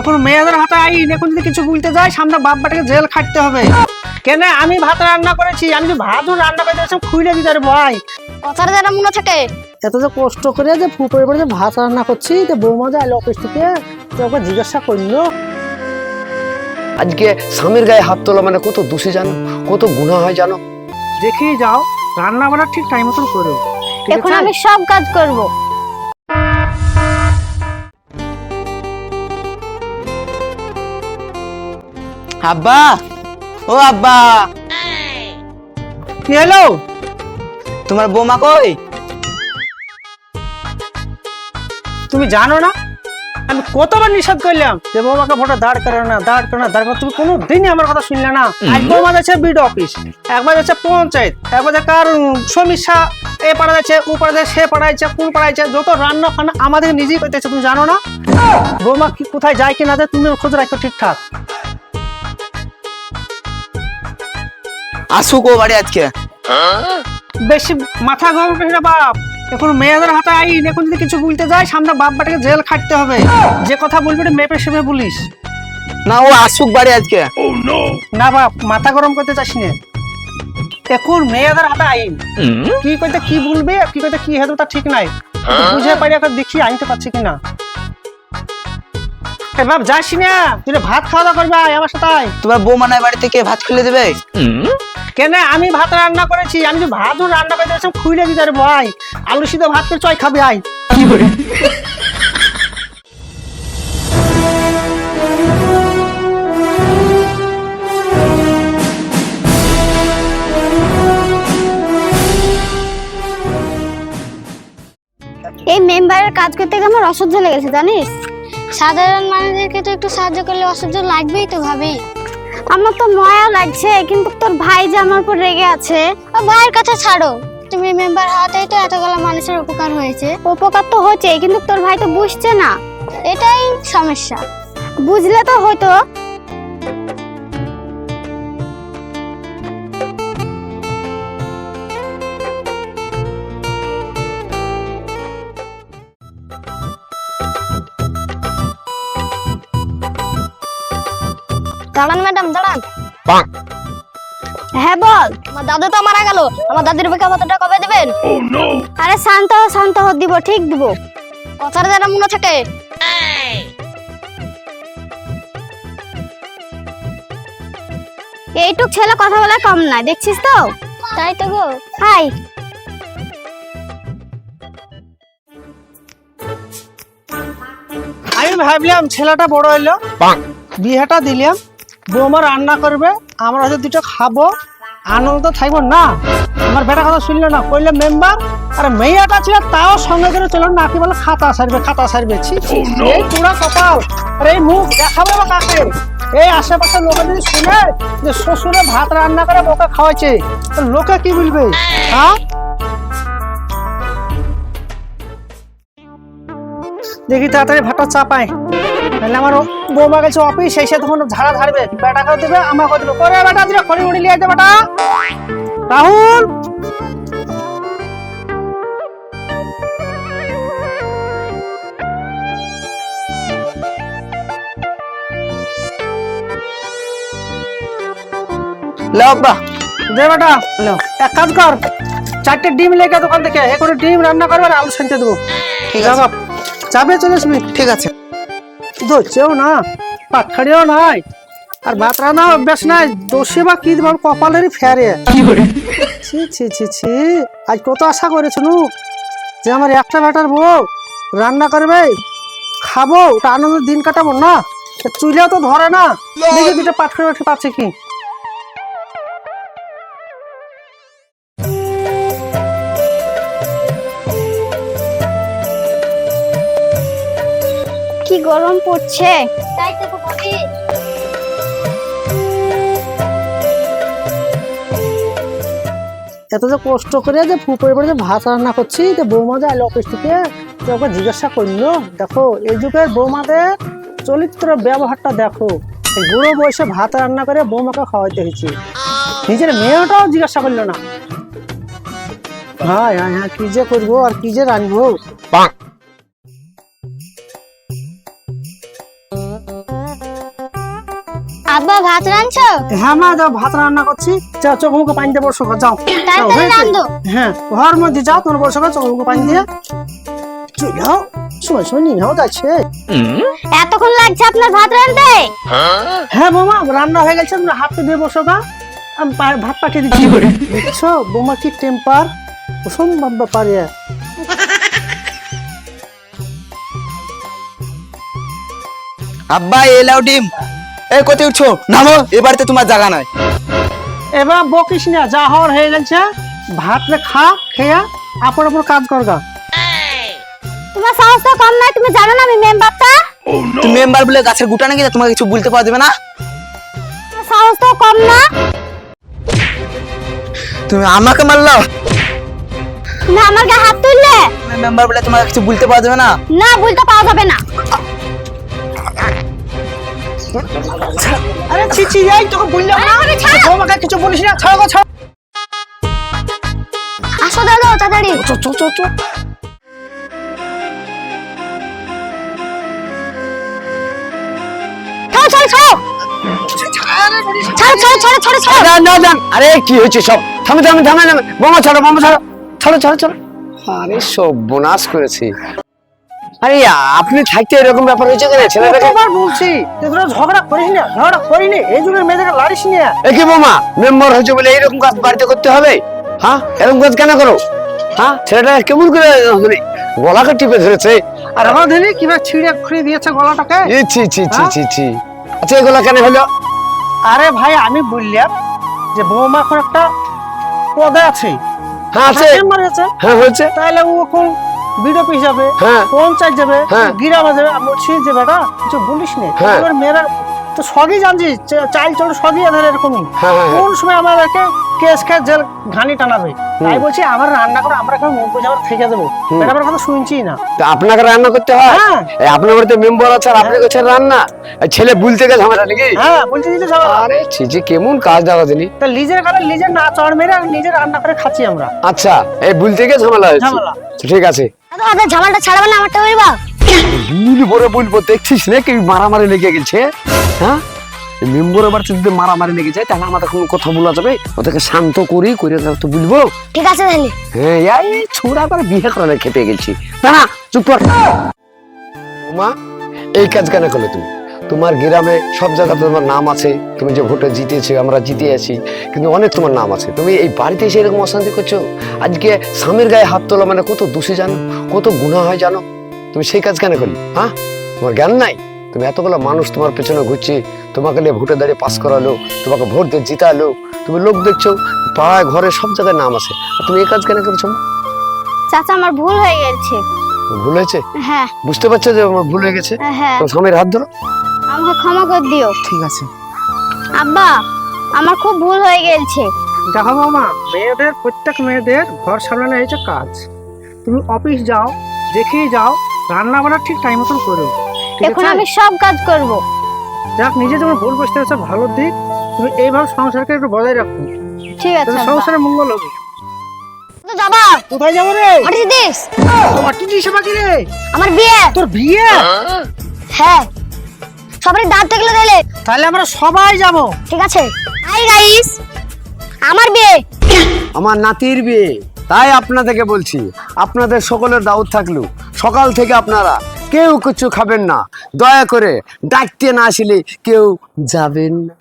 এখন মেয়েদের হাতে আইন এখন যদি কিছু বলতে যায় সামনে বাপ বাটাকে জেল খাটতে হবে। কেন? আমি ভাত রান্না করেছি আমি যদি ভাত রান্না করে দিয়েছিলাম খুইলে দিতে ভাই কথাটা যেন মনে থাকে। এত যে কষ্ট করে যে ফুপের পরে যে ভাত রান্না করছি তো বৌমা যে আইলো অফিস থেকে তো ওকে জিজ্ঞাসা করল। আজকে স্বামীর গায়ে হাত তোলা মানে কত দোষী জানো? কত গুণা হয় জানো? দেখেই যাও রান্না বান্না ঠিক টাইম মতন করো। এখন আমি সব কাজ করব। আব্বা ও আব্বা। কি হলো? তোমার বৌমা কই? তুমি জানো না? আমি কতবার নিষেধ করলাম যে বৌমাকে ভোটে দাঁড় করে না দাঁড় করে না দাঁড় করে তুমি কোনো দিনই আমার কথা শুনলে না। আজ বৌমা যাচ্ছে বিড অফিস একবার যাচ্ছে পঞ্চায়েত একবার যাচ্ছে কার সমস্যা এ পাড়া যাচ্ছে ও পাড়া যাচ্ছে সে পাড়া যাচ্ছে কোন পাড়া যাচ্ছে যত রান্না ফান্না আমাদের নিজেই করতেছে তুমি জানো না? বৌমা কি কোথায় যায় কি না যায় তুমি খোঁজ রাখো ঠিকঠাক। আসুক ও বাড়ি আজকে। বেশি মাথা গরম বাপ? এখন মেয়েদের হাতে আইন এখন যদি কিছু বলতে যায় সামনে বাপ বাটাকে জেল খাটতে হবে। যে কথা বলবি মেপে সেমে বলিস। না ও আসুক বাড়ি আজকে। না বাপ মাথা গরম করতে চাস না। এখন মেয়েদের হাতে আইন। কি করতে কি বলবে আর কি করতে কি হেতু তা ঠিক নাই। বুঝে পারি এখন দেখি আইনতে পারছি কিনা। বাপ যাস না। তুই ভাত খাওয়া দাওয়া করবে আমার সাথে তোমার বৌমা নাই বাড়িতে কে ভাত খেলে দেবে? কেন? আমি ভাত রান্না করেছি, আমি যদি ভাত রান্না করে দিয়েছিলাম খুইলে দিতে রে ভাই আলু সিদ্ধ ভাত করে চয় খাবি, আয়। এই মেম্বারের কাজ করতে গিয়ে আমার অসহ্য লেগেছে, জানিস? সাধারণ মানুষদেরকে তো একটু সাহায্য করলে অসহ্য লাগবেই তো, ভাবি। আমার তো ময়া লাগছে কিন্তু তোর ভাই যে আমার উপর রেগে আছে ও ভাইয়ের কথা ছাড়ো। তুমি মেম্বার হওয়াতেই তো এতগুলো মানুষের উপকার হয়েছে। উপকার তো হচ্ছে কিন্তু তোর ভাই তো বুঝছে না। এটাই সমস্যা। বুঝলে তো হতো। দাঁড়ান ম্যাডাম দাঁড়ান। হ্যাঁ বল। আমার দাদু তো মারা গেল। আমার দাদির বেকা ভাতাটা কবে দেবেন? আরে শান্ত হও, শান্ত হো দিব ঠিক দিব। কথাটা যেন মনে থাকে। এইটুক ছেলে কথা বলা কম না দেখছিস তো? তাই তো গো। হাই। আমি ভাবলাম ছেলেটা বড় হইল। বিয়েটা দিলাম। বৌমা রান্না করবে আমরা হয়তো দুটো খাব আনন্দ থাকব না। আমার বেটা কথা শুনলো না কইলে মেম্বার আর মেয়েটা ছিল তাও সঙ্গে করে চলো না কি বলে খাতা সারবে খাতা সারবে। ছি, ছি, এই পুরা কপাল। আর এই মুখ দেখাবে বা কাকে? এই আশেপাশে লোকে যদি শুনে যে শ্বশুরে ভাত রান্না করে বউকে খাওয়াইছে তো লোকে কি বলবে? হ্যাঁ? দেখি তাড়াতাড়ি ভাতটা চাপায় তাহলে আমার বৌমা গেছে অফিস এসে তখন ঝাড়া ঝাড়বে। বেটাকে দেবে করে বেটা দিলে খড়ি উড়ি বেটা। রাহুল! লে দে বেটা এক কাজ কর চারটে ডিম লেগে দোকান থেকে ডিম রান্না করবে আর আলু সানতে দেবো। ঠিক আছে। চাপে চলে আসবি ঠিক আছে। ধরছেও না পাটখাড়িও নাই আর ভাত রান্না অভ্যাস নাই দোষে বা কি দেবো কপালেরই ফেরে। ছি ছি ছি ছি আজ কত আশা করেছ নু? যে আমার একটা বেটার বউ রান্না করবে খাব ওটা আনন্দের দিন কাটাবো না চুলেও তো ধরে না। দেখি দুটো পাটখাড়ি পাচ্ছে কি? গরম পড়ছে। তাই তো এত যে কষ্ট করে যে ফুপের পরে যে ভাত রান্না করছি যে বৌমা যে আইলো অফিস থেকে তো ওকে জিজ্ঞাসা করল দেখো এই যুগের বৌমাদের চরিত্র ব্যবহারটা দেখো। বুড়ো বয়সে ভাত রান্না করে বৌমাকে খাওয়াইতে হয়েছে। নিজের মেয়েটাও জিজ্ঞাসা করল না। হ্যাঁ হ্যাঁ হ্যাঁ কি যে করব আর কি যে রাখব আব্বা ভাত রাঁধছো? হ্যাঁ মা যাও ভাত রান্না করছি। যাও চোখ মুখে পানি দিয়ে বসো গো, যাও তাড়াতাড়ি? রাঁধো। হ্যাঁ ঘর মধ্যে যাও তোমার বসো গো, চোখ মুখে পানি দিয়ে। চলে যাও সময় সময় নিয়ে যাও যাচ্ছে। এতক্ষণ লাগছে আপনার ভাত রাঁধতে? হ্যাঁ বৌমা রান্না হয়ে গেছে তোমরা হাতে দিয়ে বসো গা। আমি ভাত পাঠিয়ে দিচ্ছি। দেখছ বৌমা কি টেম্পার অসম্ভব ব্যাপারে আব্বা এলাও ডিম। এই কোথায় উঠছো? নামো এ বাড়িতে তোমার জায়গা নাই। এবার বকিস না যা হওয়ার হয়ে গেছে। ভাত রে খা খেয়া আপন আপন কাজ করগা তোমার সাহস তো কম নয় তুমি জানো না আমি মেম্বারটা তুমি মেম্বার বলে গাছের গুটা নাকি তোমাকে কিছু বলতে পারা যাবে না? সাহস তো কম না। তুমি আমাকে মারলো? তুমি আমার গায়ে হাত তুললে? মেম্বার বলে তোমাকে কিছু বলতে পারা যাবে না? না বলতে পাওয়া যাবে না। আরে ছি ছি এই তোকে বললাম না? আরে ছাড়। বৌমাকে কিছু বলিস না ছাড়ো গো ছাড়ো। আসো দাদা তাড়াতাড়ি। চো চো চো চো। আরে কি হয়েছে সব? থামে থামে থামে থামে। বোমা ছাড়ো বোমা ছাড়ো। ছাড়ো ছাড়ো ছাড়ো। আরে সব বোনাস করেছি। আরে আপনি থাকতে এরকম ব্যাপার হয়েছে কেন? ছেলেটাকে কতবার বলছি? যে তোরা ঝগড়া করিস না ঝগড়া করিনি এই যুগের মেয়েদেরকে লাড়িস না। একই বোমা মেম্বার হয়েছে বলে এইরকম কাজ বাড়িতে করতে হবে? হ্যাঁ? এরকম কাজ কেন করো? হ্যাঁ? ছেলেটা কেমন করে গলাকে টিপে ধরেছে। আর আমার দিনে কীভাবে ছিঁড়ে খুঁড়ে দিয়েছে গলাটাকে? ই ছি ছি ছি হ্যাঁ? ছি ছি। আচ্ছা এগুলা কেন হলো? আরে ভাই আমি বললাম যে বৌমা এখন একটা পদে আছে। হ্যাঁ আছে। হ্যাঁ হয়েছে। তাহলে ও এখন হ্যাঁ। পঞ্চায়েত যাবে হ্যাঁ। যাবে বলছি যে বেটা কিছু বলিস নে। হ্যাঁ। এবার মেয়েরা তো সবই জানছিস চা- চাল চল সবই এরকমই। হ্যাঁ হ্যাঁ হ্যাঁ। কোন সময় আমাদেরকে কেস খেয়ে জেল ঘানি টানাবে? তাই বলছি আমার রান্না করে আমরা এখন মুখ বুঝে আবার থেকে দেবো। এটা আমার কথা শুনছি না। আপনাকে রান্না করতে হয়? হ্যাঁ। আপনার বাড়িতে মেম্বার আছে আর আপনি করছেন রান্না? ছেলে বুলতে গেছে ঝামেলা নাকি? হ্যাঁ দিতে যাব আরে কেমন কাজ দেওয়া দিনি তা নিজের কালে নিজের না চড় মেরে আর নিজে রান্না করে খাচ্ছি আমরা। আচ্ছা এই বুলতে গিয়ে ঝামেলা হয়েছে। ঝামেলা। ঠিক আছে। দাদা ঝামেলাটা ছাড়াবে না আমারটা বলবা? বুল বলে বলব দেখছিস না কি মারামারি লেগে গেছে হ্যাঁ? মেম্বর বাড়িতে যদি মারামারি লেগে যায় তাহলে আমাদের কোনো কথা বলা যাবে? ওদেরকে শান্ত করি করে তো বলব। ঠিক আছে তাহলে। হ্যাঁ এই ছোড়া করে বিয়ে করে খেপে গেছি। না না চুপ কর। মা এই কাজ কেন করলে তুমি? তোমার গ্রামে সব জায়গাতে তোমার নাম আছে তুমি যে ভোটে জিতেছো আমরা জিতে আছি কিন্তু অনেক তোমার নাম আছে। তুমি এই বাড়িতে এসে এরকম অশান্তি করছ? আজকে স্বামীর গায়ে হাত তোলা মানে কত দোষী জানো? কত গুণা হয় জানো? তুমি সেই কাজ কেন করলি? হ্যাঁ? তোমার জ্ঞান নাই? তুমি এতগুলো মানুষ তোমার পেছনে ঘুরছে তোমাকে নিয়ে ভোটে দাঁড়িয়ে পাস করালো তোমাকে ভোট দিয়ে জিতালো। তুমি লোক দেখছ পাড়ায় ঘরে সব জায়গায় নাম আছে। তুমি এই কাজ কেন করছ? চাচা আমার ভুল হয়ে গেছে। ভুল হয়েছে? হ্যাঁ। বুঝতে পারছ যে আমার ভুল হয়ে গেছে? হ্যাঁ। স্বামীর হাত ধরো। আমাকে ক্ষমা করে দিও। ঠিক আছে। আব্বা আমার খুব ভুল হয়ে গেছে। দেখো মামা মেয়েদের প্রত্যেক মেয়েদের ঘর সামলানো হয়েছে কাজ। তুমি অফিস যাও দেখেই যাও রান্না বান্না ঠিক টাইম মতন করো এখন আমি সব কাজ করব। যাক নিজে যখন ভুল বুঝতে হচ্ছে ভালো দিক। তুমি এইভাবে সংসারকে একটু বজায় রাখো। ঠিক আছে সংসারে মঙ্গল হবে। তো কোথায় যাব রে? হোয়াট ইজ দিস কি দিছে বাকি রে? আমার বিয়ে। তোর বিয়ে? হ্যাঁ। সবারই দাঁত দেখলে দিলে তাহলে আমরা সবাই যাব। ঠিক আছে। হাই গাইস আমার বিয়ে। আমার নাতির বিয়ে তাই আপনাদেরকে বলছি আপনাদের সকলের দাউদ থাকল। সকাল থেকে আপনারা কেউ কিছু খাবেন না। দয়া করে ডাকতে না আসলে কেউ যাবেন না।